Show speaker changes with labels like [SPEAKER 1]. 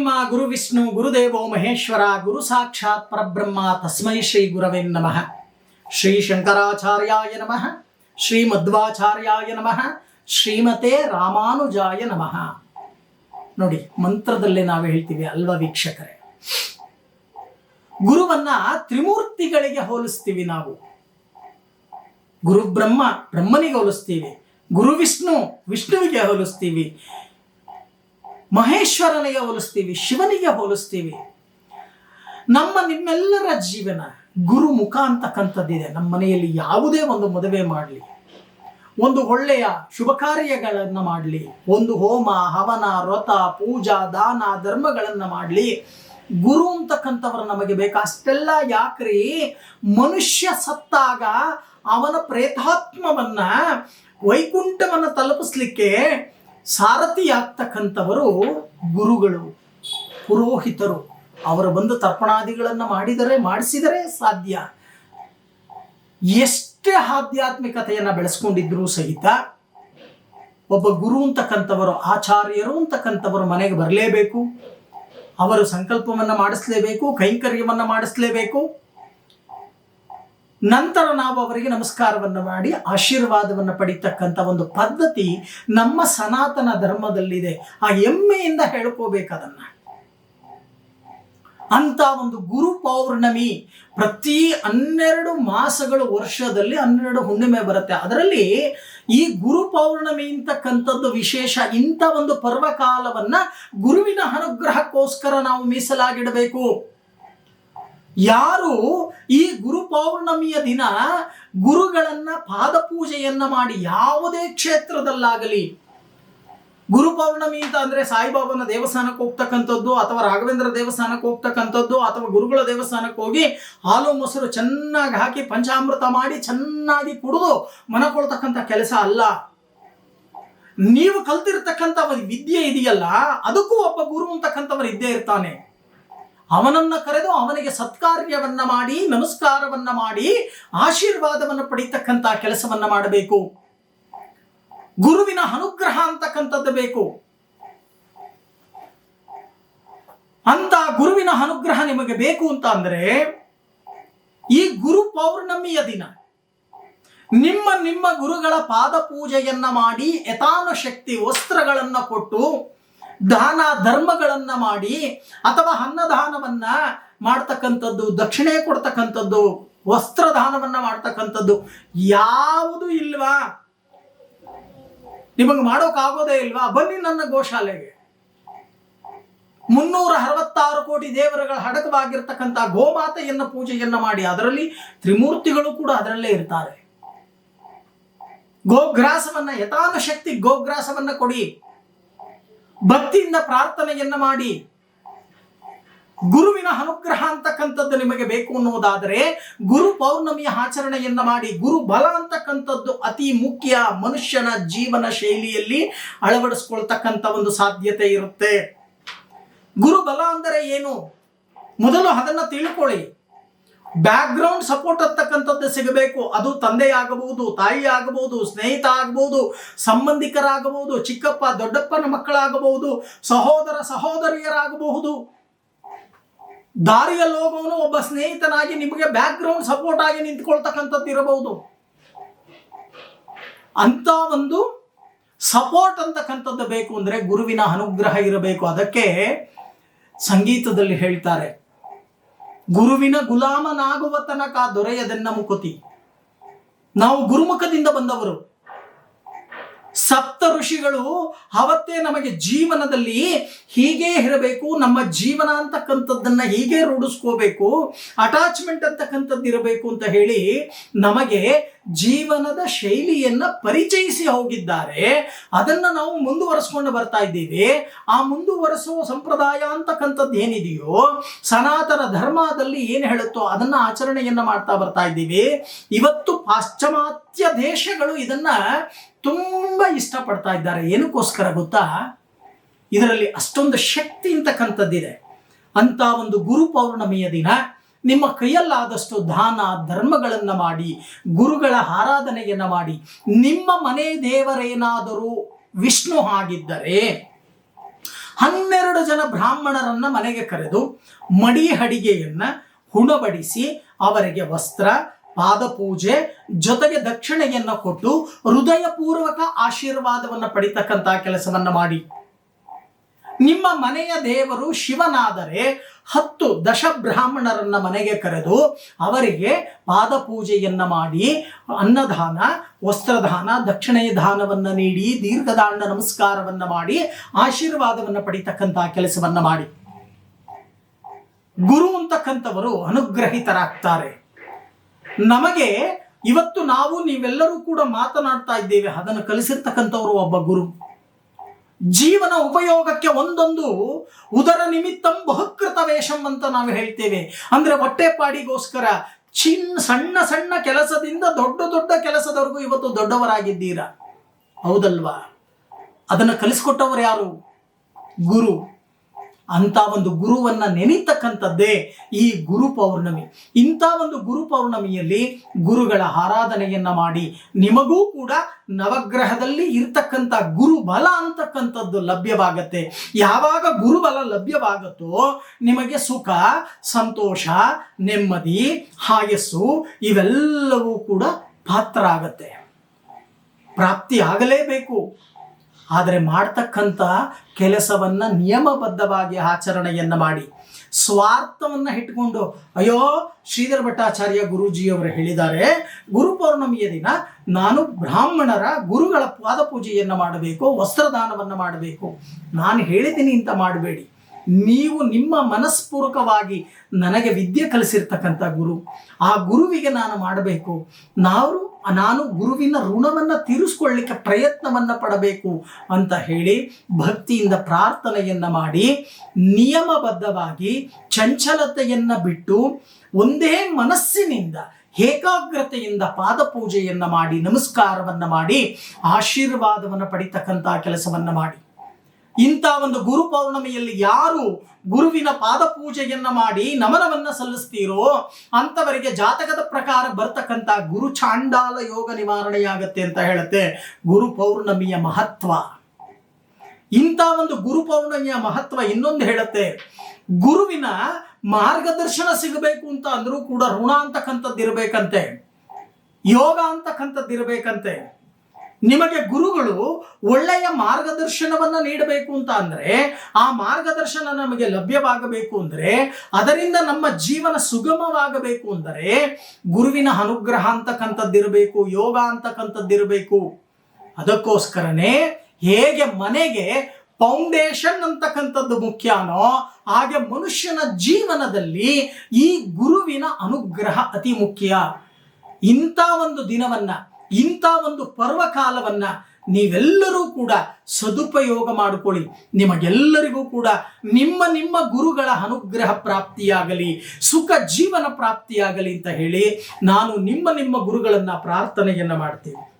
[SPEAKER 1] ಗುರುಬ್ರಹ್ಮ ಗುರು ವಿಷ್ಣು, ಗುರುದೇವೋ ಮಹೇಶ್ವರ, ಗುರು ಸಾಕ್ಷಾತ್ ಪರಬ್ರಹ್ಮ ತಸ್ಮೈ ಶ್ರೀ ಗುರವೇ ನಮಃ. ಶ್ರೀ ಶಂಕರಾಚಾರ್ಯಾಯ ನಮಃ. ಶ್ರೀ ಮಧ್ವಾಚಾರ್ಯಾಯ ನಮಃ. ಶ್ರೀಮತೆ ರಾಮಾನುಜಾಯ ನಮಃ. ನೋಡಿ, ಮಂತ್ರದಲ್ಲೇ ನಾವು ಹೇಳ್ತೀವಿ ಅಲ್ವ ವೀಕ್ಷಕರೇ. ಗುರುವನ್ನ ತ್ರಿಮೂರ್ತಿಗಳಿಗೆ ಹೋಲಿಸ್ತೀವಿ ನಾವು. ಗುರುಬ್ರಹ್ಮ ಬ್ರಹ್ಮನಿಗೆ ಹೋಲಿಸ್ತೀವಿ. ಗುರು ವಿಷ್ಣು ವಿಷ್ಣುವಿಗೆ ಹೋಲಿಸ್ತೀವಿ. ಮಹೇಶ್ವರನಿಗೆ ಹೋಲಿಸ್ತೀವಿ, ಶಿವನಿಗೆ ಹೋಲಿಸ್ತೀವಿ. ನಮ್ಮ ನಿಮ್ಮೆಲ್ಲರ ಜೀವನ ಗುರು ಮುಖ ಅಂತಕ್ಕಂಥದ್ದಿದೆ. ನಮ್ಮ ಮನೆಯಲ್ಲಿ ಯಾವುದೇ ಒಂದು ಮದುವೆ ಮಾಡಲಿ, ಒಂದು ಒಳ್ಳೆಯ ಶುಭ ಕಾರ್ಯಗಳನ್ನು ಮಾಡಲಿ, ಒಂದು ಹೋಮ, ಹವನ, ವ್ರತ, ಪೂಜಾ, ದಾನ, ಧರ್ಮಗಳನ್ನು ಮಾಡಲಿ. ಗುರು ಅಂತಕ್ಕಂಥವ್ರು ನಮಗೆ ಬೇಕು. ಅಷ್ಟೆಲ್ಲ ಯಾಕ್ರಿ? ಮನುಷ್ಯ ಸತ್ತಾಗ ಅವನ ಪ್ರೇತಾತ್ಮವನ್ನ ವೈಕುಂಠವನ್ನು ತಲುಪಿಸ್ಲಿಕ್ಕೆ ಸಾರಥಿಯಾಗ್ತಕ್ಕಂಥವರು ಗುರುಗಳು, ಪುರೋಹಿತರು. ಅವರು ಬಂದು ತರ್ಪಣಾದಿಗಳನ್ನು ಮಾಡಿದರೆ, ಮಾಡಿಸಿದರೆ ಸಾಧ್ಯ. ಎಷ್ಟೇ ಆಧ್ಯಾತ್ಮಿಕತೆಯನ್ನು ಬೆಳೆಸ್ಕೊಂಡಿದ್ರೂ ಸಹಿತ ಒಬ್ಬ ಗುರು ಅಂತಕ್ಕಂಥವರು, ಆಚಾರ್ಯರು ಅಂತಕ್ಕಂಥವರು ಮನೆಗೆ ಬರಲೇಬೇಕು. ಅವರು ಸಂಕಲ್ಪವನ್ನು ಮಾಡಿಸ್ಲೇಬೇಕು, ಕೈಂಕರ್ಯವನ್ನು ಮಾಡಿಸ್ಲೇಬೇಕು. ನಂತರ ನಾವು ಅವರಿಗೆ ನಮಸ್ಕಾರವನ್ನು ಮಾಡಿ ಆಶೀರ್ವಾದವನ್ನು ಪಡಿತಕ್ಕಂಥ ಒಂದು ಪದ್ಧತಿ ನಮ್ಮ ಸನಾತನ ಧರ್ಮದಲ್ಲಿದೆ. ಆ ಹೆಮ್ಮೆಯಿಂದ ಹೇಳ್ಕೋಬೇಕದನ್ನು ಅಂತ ಒಂದು ಗುರು ಪೌರ್ಣಮಿ ಪ್ರತಿ ಹನ್ನೆರಡು ಮಾಸಗಳು ವರ್ಷದಲ್ಲಿ ಹನ್ನೆರಡು ಹುಣ್ಣಿಮೆ ಬರುತ್ತೆ. ಅದರಲ್ಲಿ ಈ ಗುರು ಪೌರ್ಣಮಿ ಅಂತಕ್ಕಂಥದ್ದು ವಿಶೇಷ ಇಂಥ ಒಂದು ಪರ್ವಕಾಲವನ್ನ ಗುರುವಿನ ಅನುಗ್ರಹಕ್ಕೋಸ್ಕರ ನಾವು ಮೀಸಲಾಗಿಡಬೇಕು. ಯಾರು ಈ ಪೌರ್ಣಮಿಯ ದಿನ ಗುರುಗಳನ್ನ ಪಾದಪೂಜೆಯನ್ನ ಮಾಡಿ ಯಾವುದೇ ಕ್ಷೇತ್ರದಲ್ಲಾಗಲಿ, ಗುರು ಪೌರ್ಣಮಿ ಅಂತ ಅಂದ್ರೆ ಸಾಯಿಬಾಬನ ದೇವಸ್ಥಾನಕ್ಕೆ ಹೋಗ್ತಕ್ಕಂಥದ್ದು ಅಥವಾ ರಾಘವೇಂದ್ರ ದೇವಸ್ಥಾನಕ್ಕೆ ಹೋಗ್ತಕ್ಕಂಥದ್ದು ಅಥವಾ ಗುರುಗಳ ದೇವಸ್ಥಾನಕ್ಕೆ ಹೋಗಿ ಹಾಲು, ಮೊಸರು ಚೆನ್ನಾಗಿ ಹಾಕಿ ಪಂಚಾಮೃತ ಮಾಡಿ ಚೆನ್ನಾಗಿ ಕುಡಿದು ಮನಕೊಳ್ತಕ್ಕಂಥ ಕೆಲಸ ಅಲ್ಲ. ನೀವು ಕಲ್ತಿರ್ತಕ್ಕಂಥ ವಿದ್ಯೆ ಇದೆಯಲ್ಲ, ಅದಕ್ಕೂ ಒಬ್ಬ ಗುರು ಅಂತಕ್ಕಂಥವ್ರು ಇದ್ದೇ ಇರ್ತಾನೆ. ಅವನನ್ನ ಕರೆದು ಅವನಿಗೆ ಸತ್ಕಾರ್ಯವನ್ನ ಮಾಡಿ, ನಮಸ್ಕಾರವನ್ನ ಮಾಡಿ, ಆಶೀರ್ವಾದವನ್ನು ಪಡಿತಕ್ಕಂಥ ಕೆಲಸವನ್ನ ಮಾಡಬೇಕು. ಗುರುವಿನ ಅನುಗ್ರಹ ಅಂತಕ್ಕಂಥದ್ದು ಬೇಕು. ಅಂತ ಗುರುವಿನ ಅನುಗ್ರಹ ನಿಮಗೆ ಬೇಕು ಅಂತ ಅಂದ್ರೆ, ಈ ಗುರು ಪೌರ್ಣಮಿಯ ದಿನ. ನಿಮ್ಮ ನಿಮ್ಮ ಗುರುಗಳ ಪಾದ ಪೂಜೆಯನ್ನ ಮಾಡಿ ಯಥಾನು ಶಕ್ತಿ ವಸ್ತ್ರಗಳನ್ನ ಕೊಟ್ಟು ದಾನ ಧರ್ಮಗಳನ್ನ ಮಾಡಿ ಅಥವಾ ಅನ್ನದಾನವನ್ನ ಮಾಡ್ತಕ್ಕಂಥದ್ದು, ದಕ್ಷಿಣೆ ಕೊಡ್ತಕ್ಕಂಥದ್ದು, ವಸ್ತ್ರದಾನವನ್ನ ಮಾಡ್ತಕ್ಕಂಥದ್ದು ಯಾವುದು ಇಲ್ವಾ? ನಿಮಗೆ ಮಾಡೋಕ್ಕಾಗೋದೇ ಇಲ್ವಾ? ಬನ್ನಿ ನನ್ನ ಗೋಶಾಲೆಗೆ. ಮುನ್ನೂರ ಅರವತ್ತಾರು ಕೋಟಿ ದೇವರುಗಳ ಹಡಕವಾಗಿರ್ತಕ್ಕಂಥ ಗೋಮಾತೆಯನ್ನ ಪೂಜೆಯನ್ನ ಮಾಡಿ ಅದರಲ್ಲಿ ತ್ರಿಮೂರ್ತಿಗಳು ಕೂಡ ಅದರಲ್ಲೇ ಇರ್ತಾರೆ. ಗೋಗ್ರಾಸವನ್ನ ಯಥಾನ ಶಕ್ತಿ ಗೋಗ್ರಾಸವನ್ನ ಕೊಡಿ. ಭಕ್ತಿಯಿಂದ ಪ್ರಾರ್ಥನೆಯನ್ನ ಮಾಡಿ. ಗುರುವಿನ ಅನುಗ್ರಹ ಅಂತಕ್ಕಂಥದ್ದು ನಿಮಗೆ ಬೇಕು ಅನ್ನೋದಾದರೆ ಗುರು ಪೌರ್ಣಮಿಯ ಆಚರಣೆಯನ್ನ ಮಾಡಿ, ಗುರು ಬಲ ಅಂತಕ್ಕಂಥದ್ದು ಅತಿ ಮುಖ್ಯ ಮನುಷ್ಯನ ಜೀವನ ಶೈಲಿಯಲ್ಲಿ ಅಳವಡಿಸ್ಕೊಳ್ತಕ್ಕಂಥ ಒಂದು ಸಾಧ್ಯತೆ ಇರುತ್ತೆ. ಗುರು ಬಲ ಅಂದರೆ ಏನು? ಮೊದಲು ಅದನ್ನ ತಿಳ್ಕೊಳ್ಳಿ. ಬ್ಯಾಕ್ ಗ್ರೌಂಡ್ ಸಪೋರ್ಟ್ ಅಂತಕ್ಕಂಥದ್ದು ಸಿಗಬೇಕು. ಅದು ತಂದೆ ಆಗಬಹುದು ತಾಯಿ ಆಗಬಹುದು ಸ್ನೇಹಿತ ಆಗಬಹುದು ಸಂಬಂಧಿಕರಾಗಬಹುದು, ಚಿಕ್ಕಪ್ಪ, ದೊಡ್ಡಪ್ಪನ ಮಕ್ಕಳಾಗಬಹುದು, ಸಹೋದರ, ಸಹೋದರಿಯರಾಗಬಹುದು. ದಾರಿಯಲ್ಲಿ ಹೋಗೋನು ಒಬ್ಬ ಸ್ನೇಹಿತನಾಗಿ ನಿಮಗೆ ಬ್ಯಾಕ್ ಗ್ರೌಂಡ್ ಸಪೋರ್ಟ್ ಆಗಿ ನಿಂತ್ಕೊಳ್ತಕ್ಕಂಥದ್ದು ಇರಬಹುದು. ಅಂತ ಒಂದು ಸಪೋರ್ಟ್ ಅಂತಕ್ಕಂಥದ್ದು ಬೇಕು ಅಂದ್ರೆ ಗುರುವಿನ ಅನುಗ್ರಹ ಇರಬೇಕು. ಅದಕ್ಕೆ ಸಂಗೀತದಲ್ಲಿ ಹೇಳ್ತಾರೆ ಗುರುವಿನ ಗುಲಾಮನಾಗುವ ತನಕ ದೊರೆಯದೆನ್ನ ಮುಕುತಿ. ನಾವು ಗುರುಮುಖದಿಂದ ಬಂದವರು. ಸಪ್ತ ಋಷಿಗಳು ಅವತ್ತೇ ನಮಗೆ ಜೀವನದಲ್ಲಿ ಹೀಗೆ ಇರಬೇಕು, ನಮ್ಮ ಜೀವನ ಅಂತಕ್ಕಂಥದ್ದನ್ನ ಹೀಗೆ ರೂಢಿಸ್ಕೋಬೇಕು ಅಟ್ಯಾಚ್ಮೆಂಟ್ ಅಂತಕ್ಕಂಥದ್ದು ಇರಬೇಕು ಅಂತ ಹೇಳಿ ನಮಗೆ ಜೀವನದ ಶೈಲಿಯನ್ನ ಪರಿಚಯಿಸಿ ಹೋಗಿದ್ದಾರೆ. ಅದನ್ನ ನಾವು ಮುಂದುವರೆಸ್ಕೊಂಡು ಬರ್ತಾ ಇದ್ದೀವಿ. ಆ ಮುಂದುವರೆಸುವ ಸಂಪ್ರದಾಯ ಅಂತಕ್ಕಂಥದ್ದು ಏನಿದೆಯೋ, ಸನಾತನ ಧರ್ಮದಲ್ಲಿ ಏನು ಹೇಳುತ್ತೋ ಅದನ್ನ ಆಚರಣೆಯನ್ನ ಮಾಡ್ತಾ ಬರ್ತಾ ಇದ್ದೀವಿ. ಇವತ್ತು ಪಾಶ್ಚಿಮಾತ್ಯ ದೇಶಗಳು ಇದನ್ನ ತುಂಬ ಇಷ್ಟಪಡ್ತಾ ಇದ್ದಾರೆ. ಏನಕ್ಕೋಸ್ಕರ ಗೊತ್ತಾ? ಇದರಲ್ಲಿ ಅಷ್ಟೊಂದು ಶಕ್ತಿ ಅಂತಕ್ಕಂಥದ್ದಿದೆ. ಅಂತ ಒಂದು ಗುರು ಪೌರ್ಣಮಿಯ ದಿನ. ನಿಮ್ಮ ಕೈಯಲ್ಲಾದಷ್ಟು ದಾನ, ಧರ್ಮಗಳನ್ನು ಮಾಡಿ, ಗುರುಗಳ ಆರಾಧನೆಯನ್ನು ಮಾಡಿ, ನಿಮ್ಮ ಮನೆ ದೇವರೇನಾದರೂ ವಿಷ್ಣು ಆಗಿದ್ದರೆ, ಹನ್ನೆರಡು ಜನ ಬ್ರಾಹ್ಮಣರನ್ನ ಮನೆಗೆ ಕರೆದು ಮಡಿ ಅಡಿಗೆಯನ್ನು ಹುಣಬಡಿಸಿ ಅವರಿಗೆ ವಸ್ತ್ರ, ಪಾದಪೂಜೆ, ಜೊತೆಗೆ ದಕ್ಷಿಣೆಯನ್ನ ಕೊಟ್ಟು ಹೃದಯಪೂರ್ವಕ ಆಶೀರ್ವಾದವನ್ನ ಪಡಿತಕ್ಕಂಥ ಕೆಲಸವನ್ನ ಮಾಡಿ. ನಿಮ್ಮ ಮನೆಯ ದೇವರು ಶಿವನಾದರೆ ಹತ್ತು ದಶ ಬ್ರಾಹ್ಮಣರನ್ನ ಮನೆಗೆ ಕರೆದು ಅವರಿಗೆ ಪಾದಪೂಜೆಯನ್ನ ಮಾಡಿ ಅನ್ನದಾನ, ವಸ್ತ್ರದಾನ ದಕ್ಷಿಣೆಯ ದಾನವನ್ನ ನೀಡಿ, ದೀರ್ಘದಾಂಡ ನಮಸ್ಕಾರವನ್ನ ಮಾಡಿ, ಆಶೀರ್ವಾದವನ್ನ ಪಡಿತಕ್ಕಂತಹ ಕೆಲಸವನ್ನ ಮಾಡಿ. ಗುರು ಅಂತಕ್ಕಂಥವರು ಅನುಗ್ರಹಿತರಾಗ್ತಾರೆ. ನಮಗೆ ಇವತ್ತು ನಾವು ನೀವೆಲ್ಲರೂ ಕೂಡ ಮಾತನಾಡ್ತಾ ಇದ್ದೇವೆ. ಅದನ್ನು ಕಲಿಸಿರ್ತಕ್ಕಂಥವರು ಒಬ್ಬ ಗುರು. ಜೀವನ ಉಪಯೋಗಕ್ಕೆ ಒಂದೊಂದು ಉದರ ನಿಮಿತ್ತಂ ಬಹುಕೃತ ವೇಷಂ ಅಂತ ನಾವು ಹೇಳ್ತೇವೆ. ಅಂದ್ರೆ ಹೊಟ್ಟೆಪಾಡಿಗೋಸ್ಕರ ಚಿನ್ ಸಣ್ಣ ಸಣ್ಣ ಕೆಲಸದಿಂದ ದೊಡ್ಡ ದೊಡ್ಡ ಕೆಲಸದವರೆಗೂ ಇವತ್ತು ದೊಡ್ಡವರಾಗಿದ್ದೀರಾ? ಹೌದಲ್ವಾ? ಅದನ್ನು ಕಲಿಸ್ಕೊಟ್ಟವರು ಯಾರು? ಗುರು. ಅಂತ ಒಂದು ಗುರುವನ್ನ ನೆನೀತಕ್ಕಂಥದ್ದೇ ಈ ಗುರು ಪೌರ್ಣಮಿ. ಇಂಥ ಒಂದು ಗುರು ಪೌರ್ಣಮಿಯಲ್ಲಿ ಗುರುಗಳ ಆರಾಧನೆಯನ್ನ ಮಾಡಿ ನಿಮಗೂ ಕೂಡ ನವಗ್ರಹದಲ್ಲಿ ಇರ್ತಕ್ಕಂಥ ಗುರು ಬಲ ಅಂತಕ್ಕಂಥದ್ದು ಲಭ್ಯವಾಗತ್ತೆ. ಯಾವಾಗ ಗುರುಬಲ ಲಭ್ಯವಾಗುತ್ತೋ ನಿಮಗೆ ಸುಖ, ಸಂತೋಷ, ನೆಮ್ಮದಿ, ಹಾಯಸ್ಸು ಇವೆಲ್ಲವೂ ಕೂಡ ಪಾತ್ರ ಆಗತ್ತೆ ಪ್ರಾಪ್ತಿ ಆಗಲೇಬೇಕು. ಆದರೆ ಮಾಡ್ತಕ್ಕಂಥ ಕೆಲಸವನ್ನ ನಿಯಮಬದ್ಧವಾಗಿ ಆಚರಣೆಯನ್ನ ಮಾಡಿ, ಸ್ವಾರ್ಥವನ್ನ ಇಟ್ಕೊಂಡು, ಅಯ್ಯೋ, ಶ್ರೀಧರ ಭಟ್ಟಾಚಾರ್ಯ ಗುರೂಜಿಯವರು ಹೇಳಿದ್ದಾರೆ, ಗುರು ಪೌರ್ಣಮಿಯ ದಿನ ನಾನು ಬ್ರಾಹ್ಮಣರ ಗುರುಗಳ ಪಾದಪೂಜೆಯನ್ನು ಮಾಡಬೇಕು, ವಸ್ತ್ರದಾನವನ್ನು ಮಾಡಬೇಕು. ನಾನು ಹೇಳಿದ್ದೀನಿ ಅಂತ ಮಾಡಬೇಡಿ. ನೀವು ನಿಮ್ಮ ಮನಸ್ಪೂರ್ವಕವಾಗಿ ನನಗೆ ವಿದ್ಯೆ ಕಲಿಸಿರ್ತಕ್ಕಂಥ ಗುರು, ಆ ಗುರುವಿಗೆ ನಾನು ಮಾಡಬೇಕು. ನಾವು, ನಾನು ಗುರುವಿನ ಋಣವನ್ನು ತೀರಿಸ್ಕೊಳ್ಳಿಕ್ಕೆ ಪ್ರಯತ್ನವನ್ನು ಪಡಬೇಕು ಅಂತ ಹೇಳಿ ಭಕ್ತಿಯಿಂದ ಪ್ರಾರ್ಥನೆಯನ್ನ ಮಾಡಿ, ನಿಯಮಬದ್ಧವಾಗಿ ಚಂಚಲತೆಯನ್ನ ಬಿಟ್ಟು ಒಂದೇ ಮನಸ್ಸಿನಿಂದ, ಏಕಾಗ್ರತೆಯಿಂದ ಪಾದಪೂಜೆಯನ್ನ ಮಾಡಿ, ನಮಸ್ಕಾರವನ್ನ ಮಾಡಿ, ಆಶೀರ್ವಾದವನ್ನು ಪಡಿತಕ್ಕಂಥ ಕೆಲಸವನ್ನ ಮಾಡಿ. ಇಂಥ ಒಂದು ಗುರು ಪೌರ್ಣಮಿಯಲ್ಲಿ ಯಾರು ಗುರುವಿನ ಪಾದಪೂಜೆಯನ್ನ ಮಾಡಿ ನಮನವನ್ನ ಸಲ್ಲಿಸ್ತೀರೋ ಅಂತವರಿಗೆ ಜಾತಕದ ಪ್ರಕಾರ ಬರ್ತಕ್ಕಂಥ ಗುರು ಚಾಂಡಾಲ ಯೋಗ ನಿವಾರಣೆಯಾಗತ್ತೆ ಅಂತ ಹೇಳುತ್ತೆ ಗುರು ಪೌರ್ಣಮಿಯ ಮಹತ್ವ. ಇಂಥ ಒಂದು ಗುರು ಪೌರ್ಣಮಿಯ ಮಹತ್ವ ಇನ್ನೊಂದು ಹೇಳುತ್ತೆ, ಗುರುವಿನ ಮಾರ್ಗದರ್ಶನ ಸಿಗಬೇಕು ಅಂತ ಅಂದ್ರೂ ಕೂಡ ಋಣ ಅಂತಕ್ಕಂಥದ್ದು ಇರಬೇಕಂತೆ ಯೋಗ ಅಂತಕ್ಕಂಥದ್ದು ಇರಬೇಕಂತೆ ನಿಮಗೆ ಗುರುಗಳು ಒಳ್ಳೆಯ ಮಾರ್ಗದರ್ಶನವನ್ನು ನೀಡಬೇಕು ಅಂತ ಅಂದರೆ, ಆ ಮಾರ್ಗದರ್ಶನ ನಮಗೆ ಲಭ್ಯವಾಗಬೇಕು ಅಂದ್ರೆ, ಅದರಿಂದ ನಮ್ಮ ಜೀವನ ಸುಗಮವಾಗಬೇಕು ಅಂದರೆ, ಗುರುವಿನ ಅನುಗ್ರಹ ಅಂತಕ್ಕಂಥದ್ದಿರಬೇಕು, ಯೋಗ ಅಂತಕ್ಕಂಥದ್ದಿರಬೇಕು. ಅದಕ್ಕೋಸ್ಕರನೇ ಹೇಗೆ ಮನೆಗೆ ಫೌಂಡೇಶನ್ ಅಂತಕ್ಕಂಥದ್ದು ಮುಖ್ಯನೋ, ಹಾಗೆ ಮನುಷ್ಯನ ಜೀವನದಲ್ಲಿ ಈ ಗುರುವಿನ ಅನುಗ್ರಹ ಅತಿ ಮುಖ್ಯ. ಇಂಥ ಒಂದು ದಿನವನ್ನ ಇಂಥ ಒಂದು ಪರ್ವಕಾಲವನ್ನ ನೀವೆಲ್ಲರೂ ಕೂಡ ಸದುಪಯೋಗ ಮಾಡಿಕೊಳ್ಳಿ. ನಿಮಗೆಲ್ಲರಿಗೂ ಕೂಡ ನಿಮ್ಮ ನಿಮ್ಮ ಗುರುಗಳ ಅನುಗ್ರಹ ಪ್ರಾಪ್ತಿಯಾಗಲಿ, ಸುಖ ಜೀವನ ಪ್ರಾಪ್ತಿಯಾಗಲಿ ಅಂತ ಹೇಳಿ ನಾನು ನಿಮ್ಮ ನಿಮ್ಮ ಗುರುಗಳನ್ನು ಪ್ರಾರ್ಥನೆಯನ್ನು ಮಾಡ್ತೀನಿ.